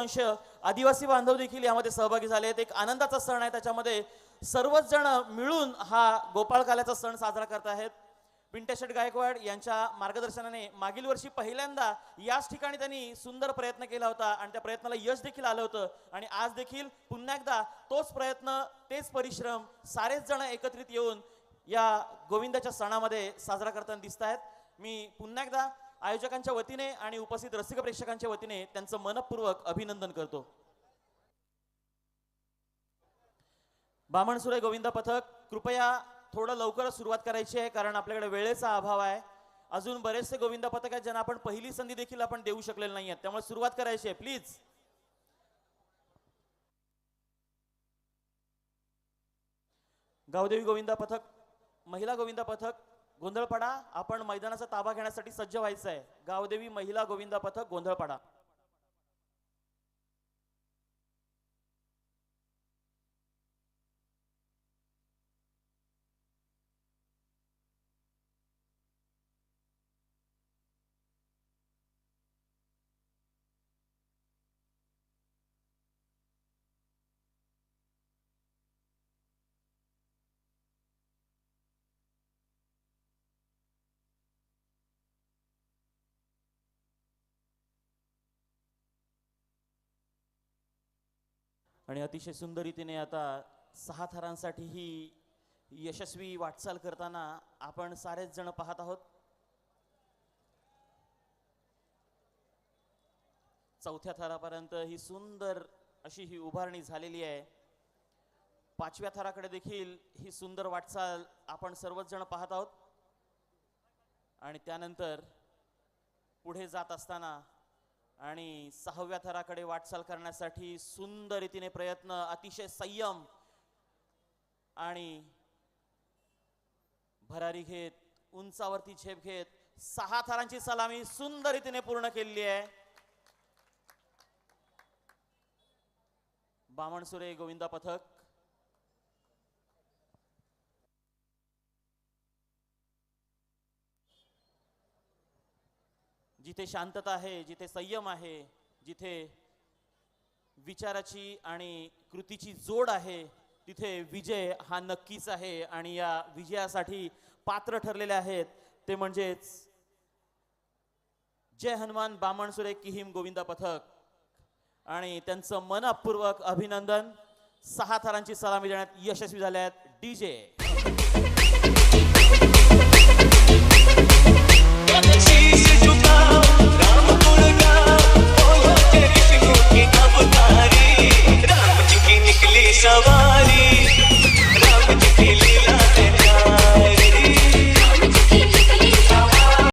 बहुतांश आदिवासी बांधव देखील यामध्ये सहभागी झाले आहेत. एक आनंदाचा सण आहे. त्याच्यामध्ये सर्वच जण मिळून हा गोपाळकाल्याचा सण साजरा करत आहेत. पिंट्याशेठ गायकवाड यांच्या मार्गदर्शनाने मागील वर्षी पहिल्यांदा याच ठिकाणी त्यांनी सुंदर प्रयत्न केला होता आणि त्या प्रयत्नाला यश देखील आलं होतं. आणि आज देखील पुन्हा एकदा तोच प्रयत्न तेच परिश्रम सारेच जण एकत्रित येऊन या गोविंदाच्या सणामध्ये साजरा करताना दिसत आहेत मी पुन्हा एकदा आयोजकांच्या वतीने आणि उपस्थित रसिक प्रेक्षकांच्या वतीने त्यांचं मनपूर्वक अभिनंदन करतो. बामणसुरे गोविंद पथक कृपया थोडं लवकरच सुरुवात करायची आहे कारण आपल्याकडे वेळेचा अभाव आहे. अजून बरेचसे गोविंद पथक आहेत ज्यांना आपण पहिली संधी देखील आपण देऊ शकलेली नाही आहेत त्यामुळे सुरुवात करायची आहे प्लीज. गावदेवी गोविंदा पथक महिला गोविंदा पथक गोंधळपाडा. आपण मैदानाचा ताबा घेण्यासाठी सज्ज व्हायचं आहे गावदेवी महिला गोविंदा पथक गोंधळपाडा. आणि अतिशय सुंदर रीतीने आता सहा थरांसाठी ही यशस्वी वाटचाल करताना आपण सारेच जण पाहत आहोत. चौथ्या थरापर्यंत ही सुंदर अशी ही उभारणी झालेली आहे. पाचव्या थराकडे देखील ही सुंदर वाटचाल आपण सर्वच जण पाहत आहोत. आणि त्यानंतर पुढे जात असताना आणि सहाव्या थराकडे वाटचाल करण्यासाठी सुंदर रीतीने प्रयत्न अतिशय संयम आणि भरारी घेत उंचावरती झेप घेत सहा थरांची सलामी सुंदर रीतीने पूर्ण केलेली आहे. बामणसुरे गोविंदा पथक. जिथे शांतता आहे जिथे संयम आहे जिथे विचाराची आणि कृतीची जोड आहे तिथे विजय हा नक्कीच आहे आणि या विजयासाठी पात्र ठरलेले आहेत. ते म्हणजेच जय हनुमान बामणसुरे किहिम गोविंदा पथक. आणि त्यांचं मनपूर्वक अभिनंदन. सहा थरांची सलामी देण्यात यशस्वी झाले आहेत. डीजे